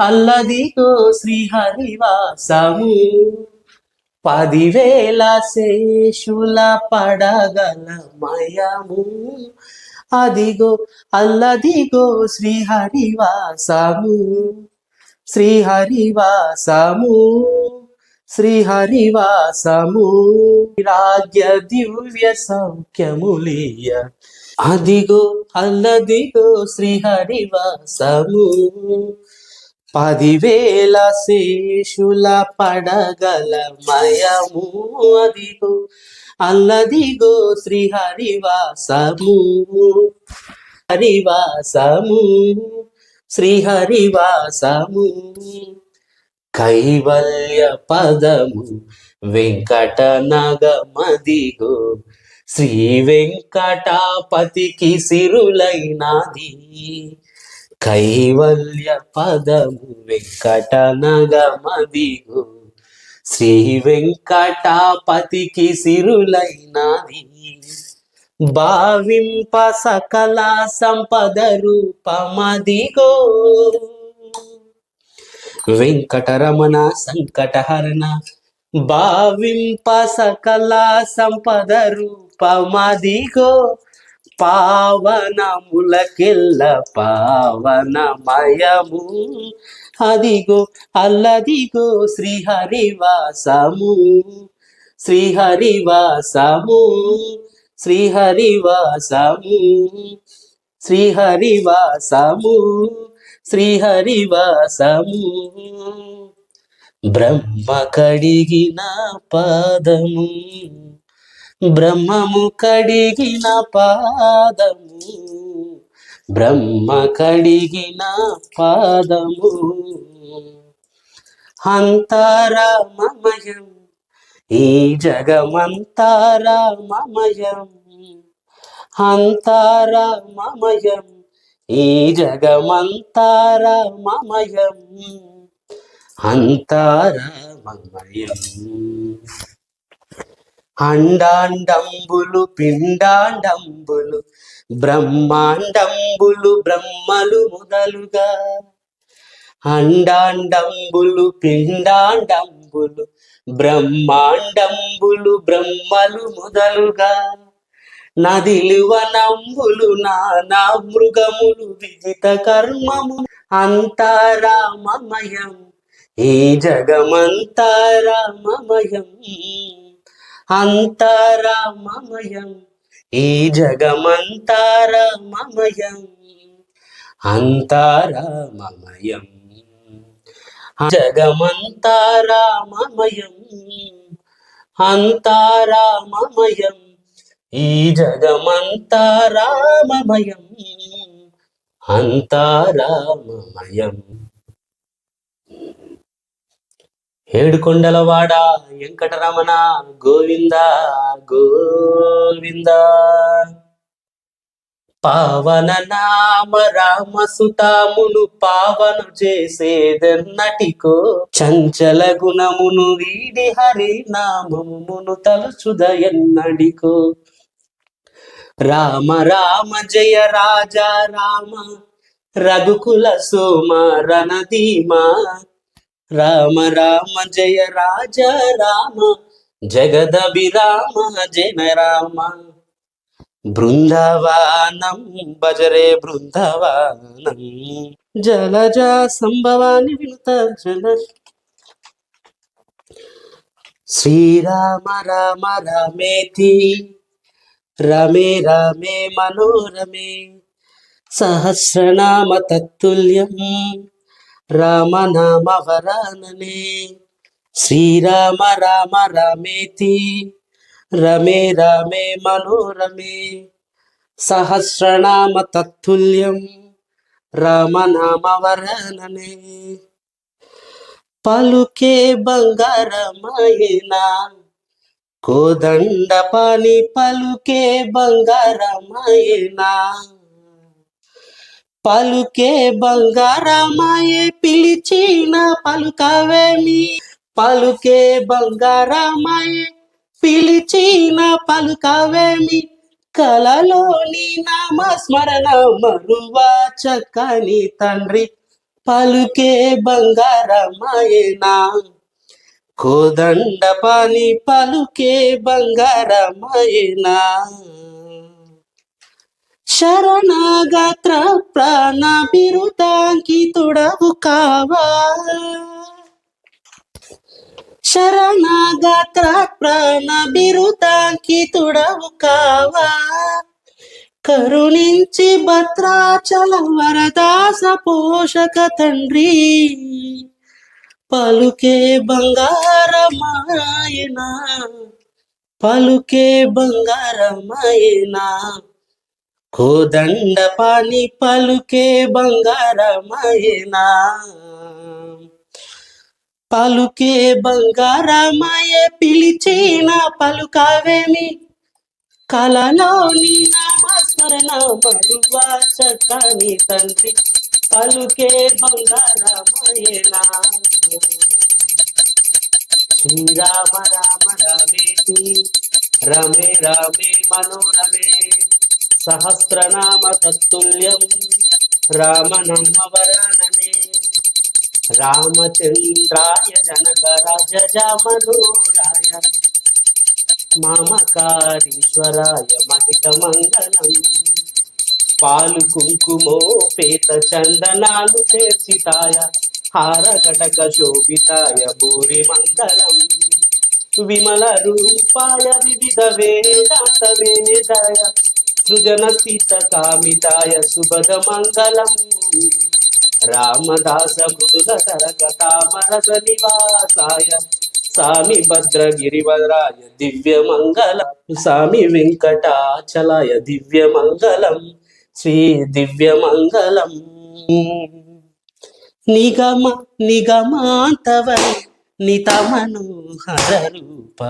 అల్లదిగో శ్రీహరివాసము. పదివేల శేషుల పడగల మయము. అదిగో అల్లదిగో శ్రీహరివాసము. శ్రీహరివాసము. శ్రీహరివాసము రాజ్య దివ్య సౌఖ్యములియ. అదిగో అల్లదిగో శ్రీహరివాసము. పదివేల శేషుల పడగల మయము అదిగో అల్లదిగో శ్రీహరివాసము. హరివాసము శ్రీహరివాసము. కైవల్య పదము వెంకట నగమదిగో శ్రీ వెంకటాపతికి సిరులైనది. కైవల్య పదము వెంకట నగమదిగో శ్రీ వెంకటాపతికి సిరులైనది. భావింప సకల సంపద రూపమదిగో. వెంకటరమణ సంకటహరణ భావింప సకల సంపద రూపమదిగో పావనములకెల్ల పావనమయము. అదిగో అల్లదిగో శ్రీహరివాసము శ్రీహరివాసము శ్రీహరివాసము శ్రీహరివాసము. శ్రీహరివాసము. బ్రహ్మ కడిగిన పాదము. బ్రహ్మము కడిగిన పాదము. బ్రహ్మ కడిగిన పాదము. అంతరామమయం ఈ జగమంతారామమయం. అంతారామమయం ఈ జగమంతారామమయం అంతారమయం అండాండంబులు పిండాండంబులు బ్రహ్మాండంబులు బ్రహ్మలు మొదలుగా. అండాండంబులు పిండాండంబులు బ్రహ్మాండంబులు బ్రహ్మలు మొదలుగా. నదిలు వనంబులు నానా మృగములు విజిత కర్మము. అంతారామమయం ఈ జగమంతారామమయం. అంతారామమయం ఈ జగమంతారామమయం. అంతారామమయం జగమంతారామమయం. అంతారామమయం ఈ జగమంతా రామమయం అంతా అంతారామమయం ఏడుకొండలవాడ వెంకటరమణ గోవింద గోవింద. పావన నామ రామ సుతామును పావను చేసేదెన్నటికో చంచల గుణమును వీడి హరి నామమును తలుచుదయన్నడికో. రామ రామ జయ రాజా రామ. రఘుకుల సోమ రణధీమా. రామ రామ జయ రాజా రామ. జగదభిరామ జన రామ. బృందావానం భజరే బృందావానం. జలజ సంభవాన్ని వినుత జల. శ్రీరామ రామ రామేతి. రమే రమే మనోరమే. సహస్రనామ తత్తుల్యం. రామనామ వరాననే. శ్రీరామ రామ రమేతి. రమే రమే మనోరమే. సహస్రనామ తత్తుల్యం. రామనామ వరాననే. పలుకే బంగారమాయనా. కోదండ పని పలుకే బంగారమయనా? పలుకే బంగారమయ పిలిచిన పలుకవేమి? పలుకే బంగారమయ పిలిచిన పలుకవేమి? కలలోని నామస్మరణ మరువ చక్కని తండ్రి. పలుకే బంగారమయనా? కోదండ పని పలుకే బంగారమైనా శరణాగాత్ర ప్రాణ బిరుదాంకి తుడవు కావా? శరణాగాత్ర ప్రాణ బిరుదాంకి తుడవు కావా? కరుణించి భద్రాచల వరదాస పోషక తండ్రి. పలుకే బంగారమాయనా పలుకే బంగారమాయనా. కోదండ పాని పలుకే బంగారమాయనా పలుకే బంగారమాయ పిలిచిన పలుకావేమి. కలలోని నామస్మరణ మరువా చక్కని తండ్రి. పలుకే బంగారమాయనా? శ్రీరామ రామ రమేతి రమే రమే మనోరమే సహస్రనామ తత్తుల్యం రామనమ్మ వరణమే రామచంద్రాయ జనక రాజ మనోరాయ మామకారీశ్వరాయ మహిత మంగళం పాలు కుంకుమో పేత చందనాలు చేర్చితాయ హార కటక శోభితాయ భూరి మంగళం. విమల రూపాయ వివిధ వేదాంత వేదాయ. సృజన సీత కామితాయ సుభద మంగళం. రామదాస మృదుల తరక తామరస నివాసాయ స్వామి భద్రగిరివరాయ దివ్య మంగళం. స్వామి వెంకటాచలాయ దివ్య మంగళం. శ్రీ దివ్య మంగళం నిగమ నిగమాంతవ నిత మనోహర రూప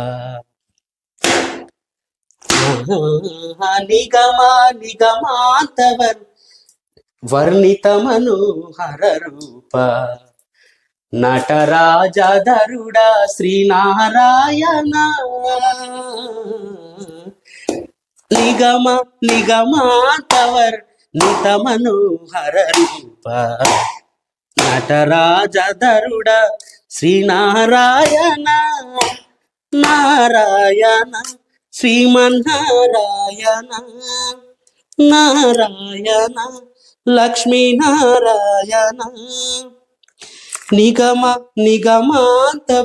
నిగమ నిగమాంతవ వర్ణిత మనోహర రూప నటరాజధరుడా శ్రీనారాయణ. నిగమ నిగమాంతవర్ నిత మనోహర రూప నటరాజధరుడ శ్రీనారాయణ నారాయణ శ్రీమన్నారాయణ నారాయణ లక్ష్మీనారాయణ. నిగమ నిగమాంతవర్ణితమను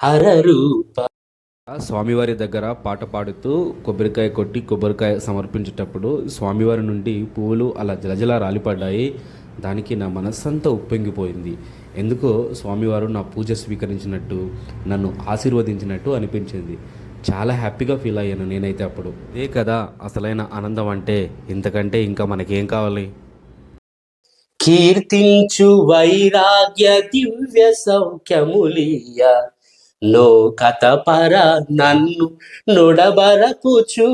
హరరూప ఆ స్వామివారి దగ్గర పాట పాడుతూ కొబ్బరికాయ కొట్టి కొబ్బరికాయ సమర్పించేటప్పుడు స్వామివారి నుండి పువ్వులు అలా జలజల రాలిపడ్డాయి. దానికి నా మనస్సంతా ఉప్పొంగిపోయింది. ఎందుకో స్వామివారు నా పూజ స్వీకరించినట్టు నన్ను ఆశీర్వదించినట్టు అనిపించింది. చాలా హ్యాపీగా ఫీల్ అయ్యాను నేనైతే అప్పుడు. ఇదే కదా అసలైన ఆనందం అంటే ఇంతకంటే ఇంకా మనకేం కావాలి? కీర్తించు వైరాగ్య దివ్య సౌఖ్యములియ నో పర నన్ను నుడబరకుచు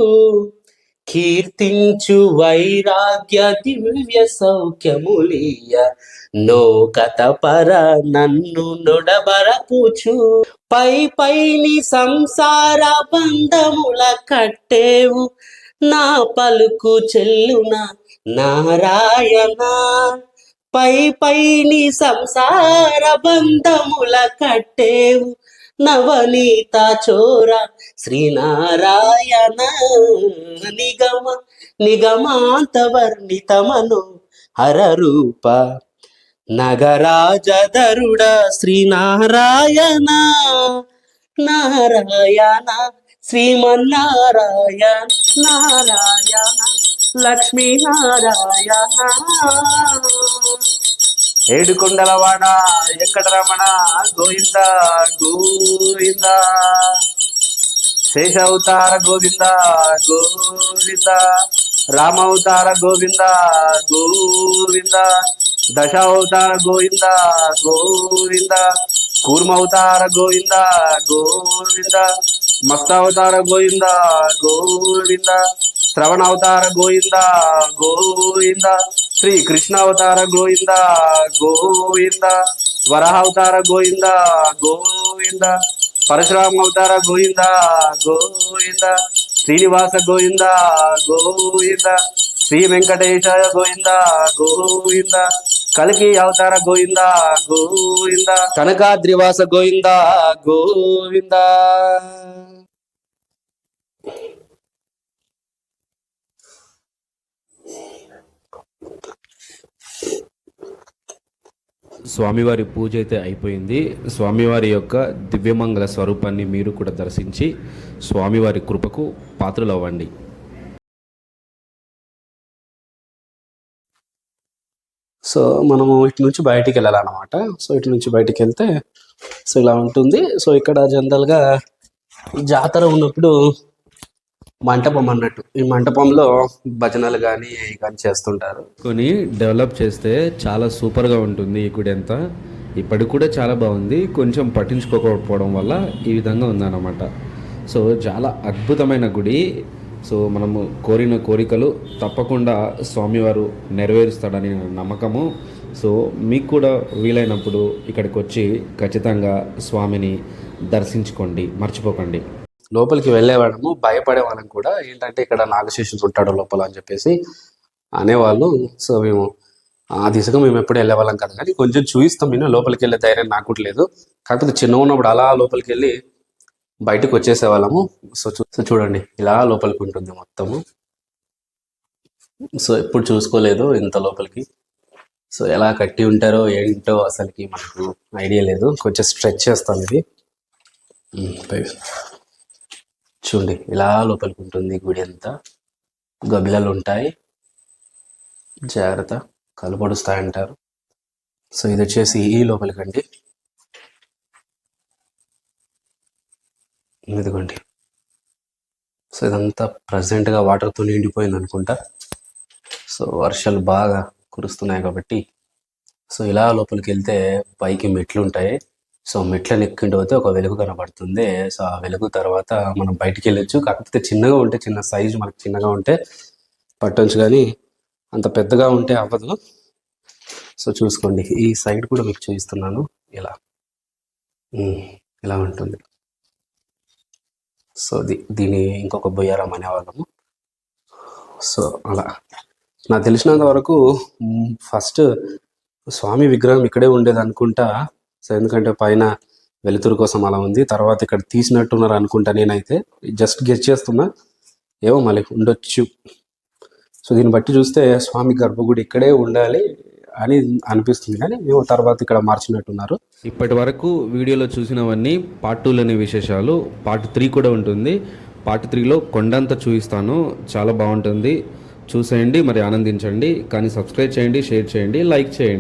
కీర్తించు వైరాగ్య దివ్య సౌఖ్యములియ. నో పర నన్ను నొడబరపుచు. పై పైని సంసార బంధముల కట్టేవు. నా పలుకు చెల్లున నారాయణ. పై పైని సంసార బంధముల కట్టేవు. నవనీత చోర శ్రీనారాయణ నిగమ నిగమాంత వర్ణితమను హరరూప నగరాజధరుడ శ్రీనారాయణ నారాయణ శ్రీమన్నారాయణ నారాయణ లక్ష్మీనారాయణ ఏడుకొండలవాడ వెంకటరమణ గోవింద గోవింద. శేషవతార గోవింద గోవింద. రామవతార గోవింద గోవింద. దశావతార గోవింద గోవింద. కూర్మవతార గోవింద గోవింద. మస్తావతార గోవింద గోవింద. శ్రవణావతార గోవింద గోవింద. శ్రీ కృష్ణావతార గోవింద గోవింద. వరహ గోవింద గోవింద. పరశురామ అవతార గోవింద గోవింద. శ్రీనివాస గోవింద గోవింద. శ్రీ వెంకటేశ గోవింద గోవింద. కలికి అవతార గోవింద గోవింద. కనకాద్రివాస గోవింద గోవింద. స్వామివారి పూజ అయితే అయిపోయింది. స్వామివారి యొక్క దివ్యమంగళ స్వరూపాన్ని మీరు కూడా దర్శించి స్వామివారి కృపకు పాత్రలు అవ్వండి సో మనము ఇటు నుంచి బయటికి వెళ్ళాలన్నమాట. సో ఇటు నుంచి బయటికి వెళ్తే సో ఇలా ఉంటుంది. సో ఇక్కడ జనరల్గా జాతర ఉన్నప్పుడు మంటపం అన్నట్టు ఈ మంటపంలో భజనలు కానీ కానీ చేస్తుంటారు. కొని డెవలప్ చేస్తే చాలా సూపర్గా ఉంటుంది ఈ గుడి అంతా. ఇప్పటికి కూడా చాలా బాగుంది. కొంచెం పట్టించుకోకపోవడం వల్ల ఈ విధంగా ఉందన్నమాట. సో చాలా అద్భుతమైన గుడి. సో మనము కోరిన కోరికలు తప్పకుండా స్వామివారు నెరవేరుస్తాడని నమ్మకము. సో మీకు కూడా వీలైనప్పుడు ఇక్కడికి వచ్చి ఖచ్చితంగా స్వామిని దర్శించుకోండి. మర్చిపోకండి. లోపలికి వెళ్ళేవాళ్ళము భయపడేవాళ్ళం కూడా ఏంటంటే ఇక్కడ నాగశేషుడు ఉంటాడు లోపల అని చెప్పేసి అనేవాళ్ళు. సో మేము ఆ దిశగా మేము ఎప్పుడు వెళ్ళేవాళ్ళం కదా. కానీ కొంచెం చూయిస్తాం నేను లోపలికి వెళ్ళే ధైర్యం నాకు లేదు. కాకపోతే చిన్న ఉన్నప్పుడు అలా లోపలికి వెళ్ళి బయటకు వచ్చేసేవాళ్ళము సో చూ- సో చూడండి ఇలా లోపలికి ఉంటుంది మొత్తము. సో ఎప్పుడు చూసుకోలేదు ఇంత లోపలికి. సో ఎలా కట్టి ఉంటారో ఏంటో అసలుకి మనకు ఐడియా లేదు. కొంచెం స్ట్రెచ్ చేస్తాం ఇది. చూడండి ఇలా లోపలికి ఉంటుంది గుడి అంతా. గబ్బిలాలు ఉంటాయి. జాగ్రత్త కలపడుస్తాయి అంటారు సో ఇది వచ్చేసి ఈ లోపలికండి. ఇదిగోండి. సో ఇదంతా ప్రజెంట్గా గా వాటర్తో నిండిపోయింది అనుకుంటా. సో వర్షాలు బాగా కురుస్తున్నాయి కాబట్టి. సో ఇలా లోపలికి వెళ్తే పైకి మెట్లు ఉంటాయి సో మెట్లను ఎక్కింటి పోతే ఒక వెలుగు కనబడుతుంది. సో ఆ వెలుగు తర్వాత మనం బయటికి వెళ్ళొచ్చు కాకపోతే చిన్నగా ఉంటే చిన్న సైజు మనకు చిన్నగా ఉంటే పట్టొచ్చు కానీ అంత పెద్దగా ఉంటే అవ్వదు. సో చూసుకోండి. ఈ సైడ్ కూడా మీకు చూపిస్తున్నాను. ఇలా. ఇలా ఉంటుంది. సో దీ దీని ఇంకొక బొయ్యారం అనేవాళ్ళము. సో అలా. నాకు తెలిసినంత వరకు ఫస్ట్ స్వామి విగ్రహం ఇక్కడే ఉండేది అనుకుంటా. సో ఎందుకంటే పైన వెలుతురు కోసం అలా ఉంది. తర్వాత ఇక్కడ తీసినట్టున్నారు అనుకుంటా నేనైతే. జస్ట్ గెస్ చేస్తున్నా. ఏమో మళ్ళీ ఉండొచ్చు. సో దీన్ని బట్టి చూస్తే స్వామి గర్భగుడి ఇక్కడే ఉండాలి అని అనిపిస్తుంది కానీ ఏమో తర్వాత ఇక్కడ మార్చినట్టున్నారు. ఇప్పటి వరకు వీడియోలో చూసినవన్నీ పార్ట్ టూలోని విశేషాలు. పార్ట్ త్రీ కూడా ఉంటుంది. పార్ట్ త్రీలో కొండంతా చూపిస్తాను. చాలా బాగుంటుంది. చూసేయండి మరి ఆనందించండి. కానీ సబ్స్క్రైబ్ చేయండి షేర్ చేయండి లైక్ చేయండి.